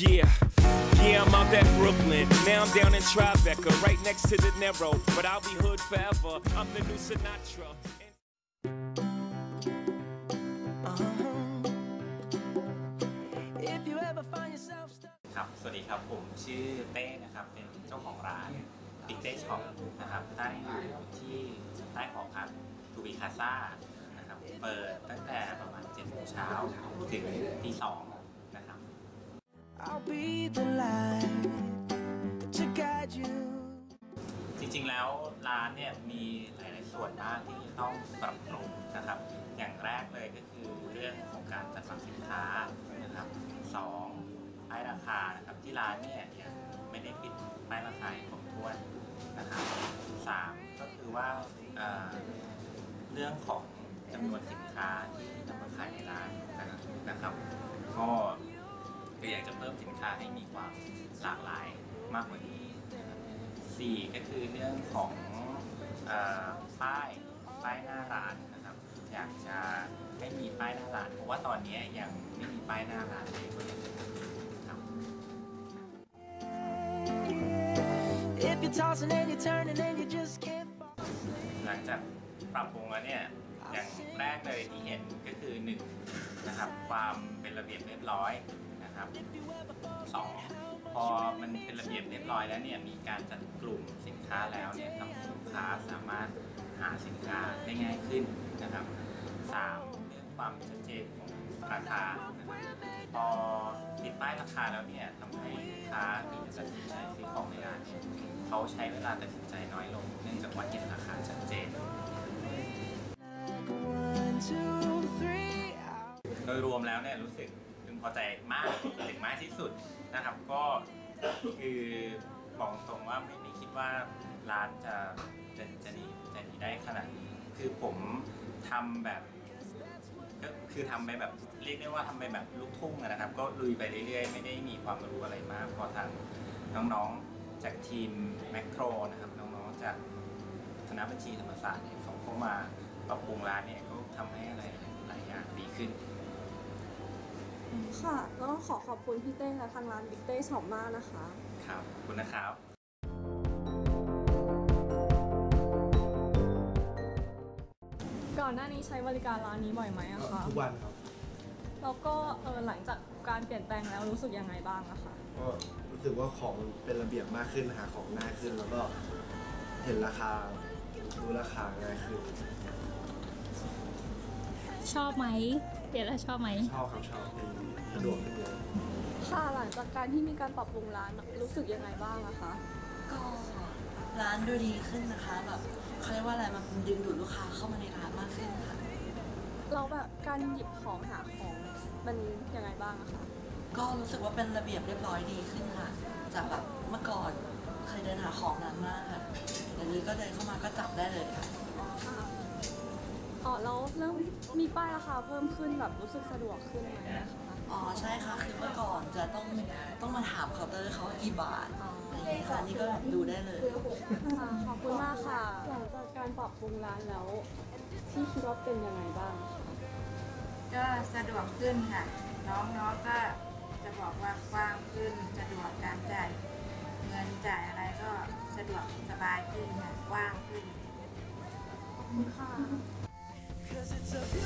Yeah. Yeah, I'm out at Brooklyn. Now I'm down in Tribeca, right next to the Narrow. But I'll be hood forever. I'm the new Sinatra. Uh -huh. If you ever find yourself stuck... ครับ สวัสดีครับ ผมชื่อเต้นะครับ เป็นเจ้าของร้านบิ๊กเต้ช็อปนะครับ ตั้งอยู่ที่ใต้หอพักทูบีคาซ่านะครับ เปิดตั้งแต่ประมาณ7โมงเช้าถึงตี2 จริงๆแล้วร้านเนี่ยมีหลายๆส่วนมากที่ต้องปรับปรุงนะครับ อย่างแรกเลยก็คือเรื่องของการจัดวางสินค้านะครับสองป้ายราคานะครับที่ร้านเนี่ยยังไม่ได้ปิดป้ายราคาครบถ้วนนะครับสามก็คือว่าเอ่อเรื่องของจำนวนสินค้าที่นำมาขายในร้านนะครับก็ คืออยากจะเพิ่มสินค้าให้มีความหลากหลายมากกว่านี้นะครับสี่ก็คือเรื่องของเออป้ายป้ายหน้าร้านนะครับอยากจะให้มีป้ายหน้าร้าน เพราะว่าตอนนี้ยังไม่มีป้ายหน้าร้านเลยก็ยังครับ If you're tossing and you're turning and you just can't fall. หลังจากปรับปรุงแล้วเนี่ยอย่างแรกเลยที่เห็นก็คือหนึ่งนะครับความเป็นระเบียบเรียบร้อย นะครับสองพอมันเป็นระเบียบเรียบร้อยแล้วเนี่ยมีการจัดกลุ่มสินค้าแล้วเนี่ยทำให้ลูกค้าสามารถหาสินค้าได้ง่ายขึ้นนะครับสามเรื่องความชัดเจนของราคานะครับพอติดป้ายราคาแล้วเนี่ยทำให้ลูกค้าที่จะตัดสินใจซื้อของในร้านเขาใช้เวลาตัดสินใจน้อยลง เนื่องจากว่าเห็นราคาชัดเจน โดยรวมแล้วเนี่ยรู้สึก พอใจมากถึงมากที่สุดนะครับก็คือบอกตรงว่าไม่ไม่คิดว่าร้านจะจะจะดีจะดีได้ขนาดนี้ คือผมทำแบบก็คือทำไปแบบเรียกได้ว่าทำไปแบบลูกทุ่งนะครับ ก็ลุยไปเรื่อยๆ ไม่ได้มีความรู้อะไรมากพอทางน้องๆจากทีมแมคโครนะครับ น้องๆจากคณะบัญชีธรรมศาสตร์เนี่ยเขาเข้ามาปรับปรุงร้านเนี่ยก็ทำให้อะไรหลายอย่างดีขึ้น ค่ะ ก็ขอขอบคุณพี่เต้และทางร้านบิ๊กเต้ช็อปมากนะคะ ครับขอบคุณนะครับ ก่อนหน้านี้ใช้บริการร้านนี้บ่อยไหมอะคะทุกวันครับ แล้วก็เออหลังจากการเปลี่ยนแปลงแล้วรู้สึกยังไงบ้างอะคะก็รู้สึกว่าของมันเป็นระเบียบมากขึ้นหาของง่ายขึ้น แล้วก็เห็นราคารู้ราคาง่ายขึ้น ชอบไหม เปลี่ยนแล้วชอบไหมชอบครับชอบเป็นสะดวกขึ้นเยอะค่ะหลังจากการที่มีการปรับปรุงร้านรู้สึกยังไงบ้างอะคะก็ร้านดูดีขึ้นนะคะแบบเขาเรียกว่าอะไรมันดึงดูดลูกค้าเข้ามาในร้านมากขึ้นค่ะเราแบบการหยิบของหาของมันยังไงบ้างอะคะก็รู้สึกว่าเป็นระเบียบเรียบร้อยดีขึ้นค่ะ จากแบบเมื่อก่อนเคยเดินหาของนานมากค่ะเดี๋ยวนี้ก็เดินเข้ามาก็จับได้เลยค่ะค่ะ อ๋อแล้วเริ่มมีป้ายราคาเพิ่มขึ้นแบบรู้สึกสะดวกขึ้นไหมอะคะอ๋อใช่ค่ะคือเมื่อก่อนจะต้องต้องมาถามเคาน์เตอร์เขาว่ากี่บาทอ๋ออะไรอย่างนี้ค่ะนี่ก็ดูได้เลยค่ะขอบคุณมากค่ะ หลังจากการปรับปรุงร้านแล้วที่คิดว่าเป็นยังไงบ้างคะก็สะดวกขึ้นค่ะ น้องๆก็จะบอกว่ากว้างขึ้นสะดวกการจ่ายเงินจ่ายอะไรก็สะดวกสบายขึ้นค่ะกว้างขึ้น ขอบคุณค่ะ up.